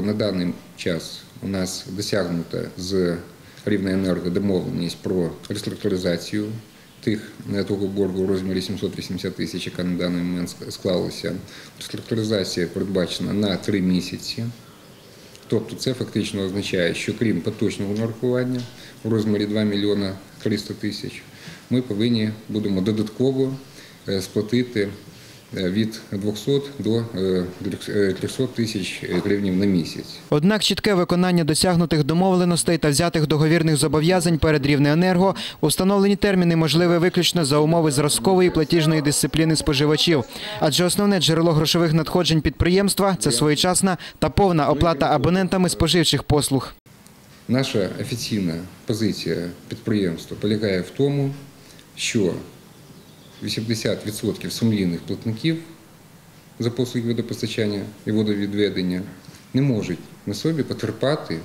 На даний час у нас досягнута з Рівнеенерго домовленість про реструктуризацію тих того боргу у розмірі 780 тисяч, яка на даний момент склалася. Реструктуризація передбачена на три місяці. Тобто це фактично означає, що крім поточного нарахування у розмірі 2 мільйона 300 тисяч, ми повинні будемо додатково е, сплатити від 200 до е, 300 тисяч гривень на місяць. Однак чітке виконання досягнутих домовленостей та взятих договірних зобов'язань перед Рівнеенерго установлені терміни можливі виключно за умови зразкової платіжної дисципліни споживачів. Адже основне джерело грошових надходжень підприємства це своєчасна та повна оплата абонентами споживчих послуг. Наша офіційна позиція підприємства полягає в тому, що 80% сумлінних платників за послуги водопостачання і водовідведення не можуть на собі потерпати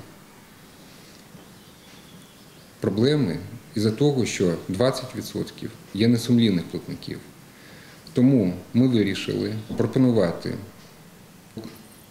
проблеми із-за того, що 20% є несумлінних платників. Тому ми вирішили пропонувати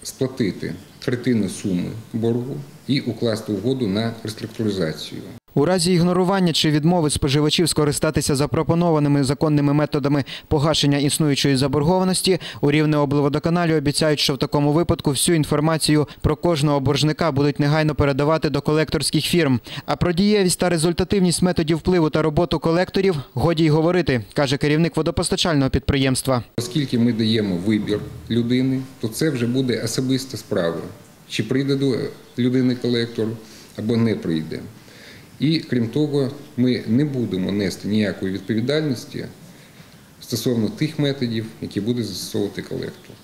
сплатити третину суми боргу і укласти угоду на реструктуризацію. У разі ігнорування чи відмови споживачів скористатися запропонованими законними методами погашення існуючої заборгованості, у Рівнеоблводоканалі обіцяють, що в такому випадку всю інформацію про кожного боржника будуть негайно передавати до колекторських фірм. А про дієвість та результативність методів впливу та роботу колекторів годі й говорити, каже керівник водопостачального підприємства. Оскільки ми даємо вибір людини, то це вже буде особиста справа, чи прийде до людини колектор або не прийде. І крім того, ми не будемо нести ніякої відповідальності стосовно тих методів, які буде застосовувати колектор.